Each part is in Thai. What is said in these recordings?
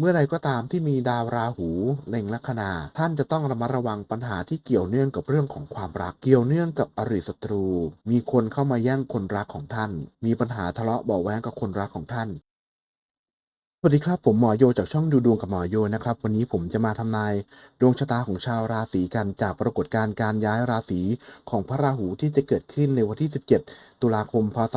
เมื่อใดก็ตามที่มีดาวราหูเล็งลัคนา ท่านจะต้องระมัดระวังปัญหาที่เกี่ยวเนื่องกับเรื่องของความรัก เกี่ยวเนื่องกับอริศัตรู มีคนเข้ามาแย่งคนรักของท่าน มีปัญหาทะเลาะเบาแวงกับคนรักของท่านสวัสดีครับผมหมอโยจากช่องดูดวงกับหมอโยนะครับ วันนี้ผมจะมาทำนายดวงชะตาของชาวราศีกันจากปรากฏการณ์การย้ายราศีของพระราหูที่จะเกิดขึ้นในวันที่ 17ตุลาคม พศ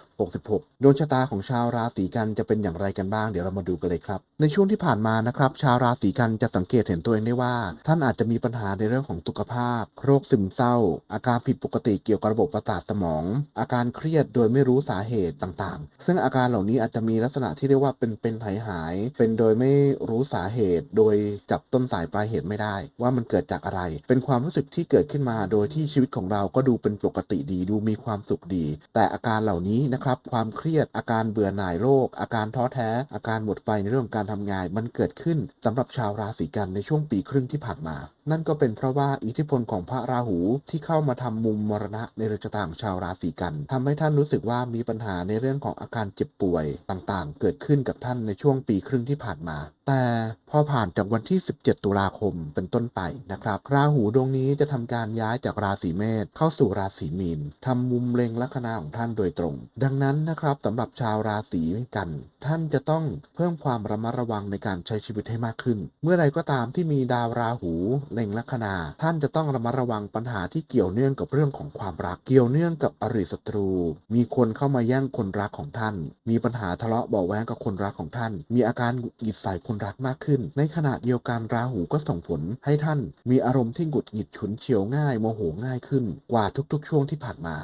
2566 ดวงชะตาของชาวราศีกันจะเป็นอย่างไรกันบ้าง เดี๋ยวเรามาดูกันเลยครับ ในช่วงที่ผ่านมานะครับ ชาวราศีกันจะสังเกตเห็นตัวเองได้ว่า ท่านอาจจะมีปัญหาในเรื่องของสุขภาพ โรคซึมเศร้า อาการผิดปกติเกี่ยวกับระบบประสาทสมอง อาการเครียดโดยไม่รู้สาเหตุต่างๆ ซึ่งอาการเหล่านี้อาจจะมีลักษณะที่เรียกว่าเป็นเป็นหายหาย เป็นโดยไม่รู้สาเหตุ โดยจับต้นสายปลายเหตุไม่ได้ ว่ามันเกิดจากอะไร เป็นความรู้สึกที่เกิดขึ้นมา โดยที่ชีวิตของเราก็ดูเป็นปกติดีดูมีีความสุขดี แต่อาการเหล่านี้นะครับความเครียดอาการเบื่อหน่ายโรคอาการท้อแท้ อาการหมดไฟในเรื่องของการทำงานมันเกิดขึ้นสำหรับชาวราศีกันในช่วงปีครึ่งที่ผ่านมา นั่นก็เป็นเพราะว่าอิทธิพลของพระราหูที่เข้ามาทำมุมมรณะในเรือนชะตาของชาวราศีกันทำให้ท่านรู้สึกว่ามีปัญหาในเรื่องของอาการเจ็บป่วยต่างๆ เกิดขึ้นกับท่านในช่วงปีครึ่งที่ผ่านมา แต่พอผ่านจากวันที่ 17 ตุลาคมเป็นต้นไปนะครับ ราหูดวงนี้จะทำการย้ายจากราศีเมษเข้าสู่ราศีมีนทำมุมเล็งลัคนาของท่านโดยตรง ดังนั้นนะครับสำหรับชาวราศีกัน ท่านจะต้องเพิ่มความระมัดระวังในการใช้ชีวิตให้มากขึ้น เมื่อใดก็ตามที่มีดาวราหูเล็งลัคนา ท่านจะต้องระมัดระวังปัญหาที่เกี่ยวเนื่องกับเรื่องของความรัก เกี่ยวเนื่องกับอริศัตรู มีคนเข้ามาแย่งคนรักของท่าน มีปัญหาทะเลาะเบาะแว้งกับคนรักของท่าน มีอาการหงุดหงิดใส่คนรักมากขึ้น ในขณะเดียวกันราหูก็ส่งผลให้ท่าน มีอารมณ์ที่หงุดหงิดฉุนเฉียวง่ายโมโหง่ายขึ้นกว่าทุกๆ ช่วงที่ผ่านมา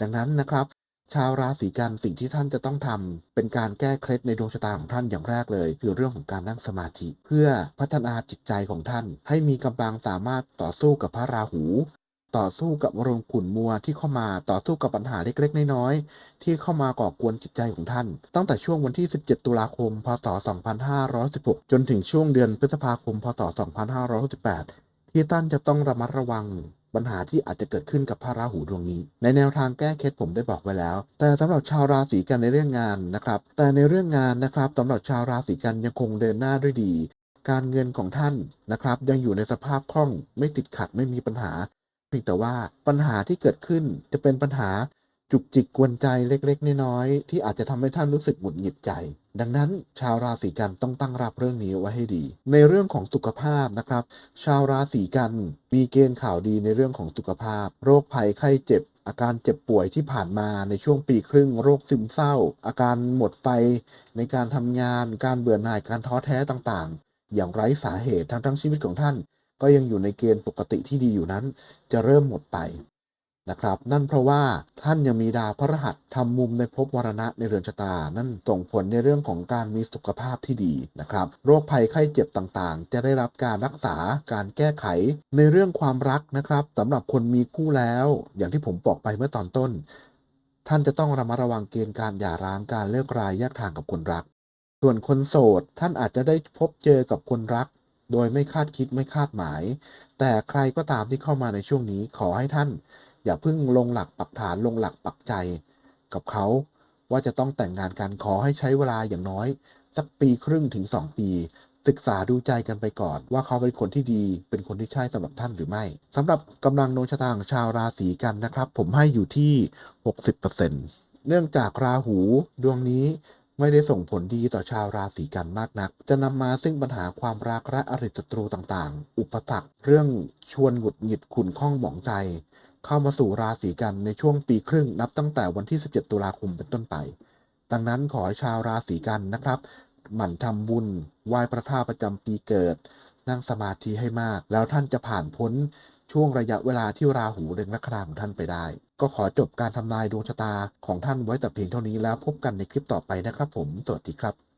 ดังนั้นนะครับ ชาวราศีกันสิ่งที่ท่านจะต้องทำเป็นการแก้เคล็ดในดวงชะตาของท่านอย่างแรกเลย คือเรื่องของการนั่งสมาธิ เพื่อพัฒนาจิตใจของท่าน ให้มีกำลังสามารถต่อสู้กับพระราหู ต่อสู้กับอารมณ์ขุ่นมัวที่เข้ามาต่อสู้กับปัญหาเล็กๆ น้อยๆที่เข้ามาก่อกวนจิตใจของท่าน ตั้งแต่ช่วงวันที่ 17 ตุลาคม พศ 2516 จนถึงช่วงเดือนพฤษภาคม พศ 2568ที่ท่านจะต้องระมัดระวัง ปัญหาที่อาจจะเกิดขึ้นกับพระราหูดวงนี้ ในแนวทางแก้เคล็ดผมได้บอกไว้แล้ว แต่สำหรับชาวราศีกันในเรื่องงานนะครับ แต่ในเรื่องงานนะครับสำหรับชาวราศีกันยังคงเดินหน้าด้วยดี การเงินของท่านนะครับ ยังอยู่ในสภาพคล่องไม่ติดขัดไม่มีปัญหา เพียงแต่ว่าปัญหาที่เกิดขึ้นจะเป็นปัญหา จุกจิกกวนใจเล็กๆน้อยๆที่อาจจะทำให้ท่านรู้สึกหงุดหงิดใจ ดังนั้นชาวราศีกันต้องตั้งรับเรื่องนี้ไว้ให้ดี ในเรื่องของสุขภาพนะครับ ชาวราศีกันมีเกณฑ์ข่าวดีในเรื่องของสุขภาพ โรคภัยไข้เจ็บ อาการเจ็บป่วยที่ผ่านมาในช่วงปีครึ่ง โรคซึมเศร้า อาการหมดไฟ ในการทำงาน การเบื่อหน่ายการท้อแท้ต่างๆ อย่างไร้สาเหตุทั้งทั้งชีวิตของท่าน ก็ยังอยู่ในเกณฑ์ปกติที่ดีอยู่นั้น จะเริ่มหมดไป นะครับ นั่นเพราะว่าท่านยังมีดาวพระรหัสทำมุมในภพมรณะในเรือนชะตา นั่นส่งผลในเรื่องของการมีสุขภาพที่ดีนะครับ โรคภัยไข้เจ็บต่างๆ จะได้รับการรักษาการแก้ไข ในเรื่องความรักนะครับสำหรับคนมีคู่แล้ว อย่างที่ผมบอกไปเมื่อตอนต้น ท่านจะต้องระมัดระวังเกณฑ์การหย่าร้างการเลิกรายแยกทางกับคนรัก ส่วนคนโสดท่านอาจจะได้พบเจอกับคนรัก โดยไม่คาดคิดไม่คาดหมาย แต่ใครก็ตามที่เข้ามาในช่วงนี้ขอให้ท่าน อย่าเพิ่งลงหลักปักฐานลงหลักปักใจ กับเขาว่าจะต้องแต่งงานกันขอให้ใช้เวลาอย่างน้อย สักปีครึ่งถึง 2 ปี ศึกษาดูใจกันไปก่อน ว่าเขาเป็นคนที่ดี เป็นคนที่ใช่สำหรับท่านหรือไม่สำหรับกำลังดวงชะตาของชาวราศีกันนะครับ ผมให้อยู่ที่ 60%เนื่องจากราหูดวงนี้ไม่ได้ส่งผลดีต่อชาวราศีกันมากนัก จะนำมาซึ่งปัญหาความรักและอริศัตรูต่างๆ อุปสรรคเรื่องชวนหงุดหงิดขุ่นข้องหมองใจ เข้ามาสู่ราศีกันในช่วงปีครึ่งนับตั้งแต่วันที่ 17 ตุลาคมเป็นต้นไป ดังนั้นขอให้ชาวราศีกันนะครับ หมั่นทำบุญไหว้พระธาตุประจำปีเกิด นั่งสมาธิให้มาก แล้วท่านจะผ่านพ้นช่วงระยะเวลาที่ราหูเล็งลัคนาของท่านไปได้ ก็ขอจบการทำนายดวงชะตาของท่านไว้แต่เพียงเท่านี้แล้วพบกันในคลิปต่อไปนะครับผม สวัสดีครับ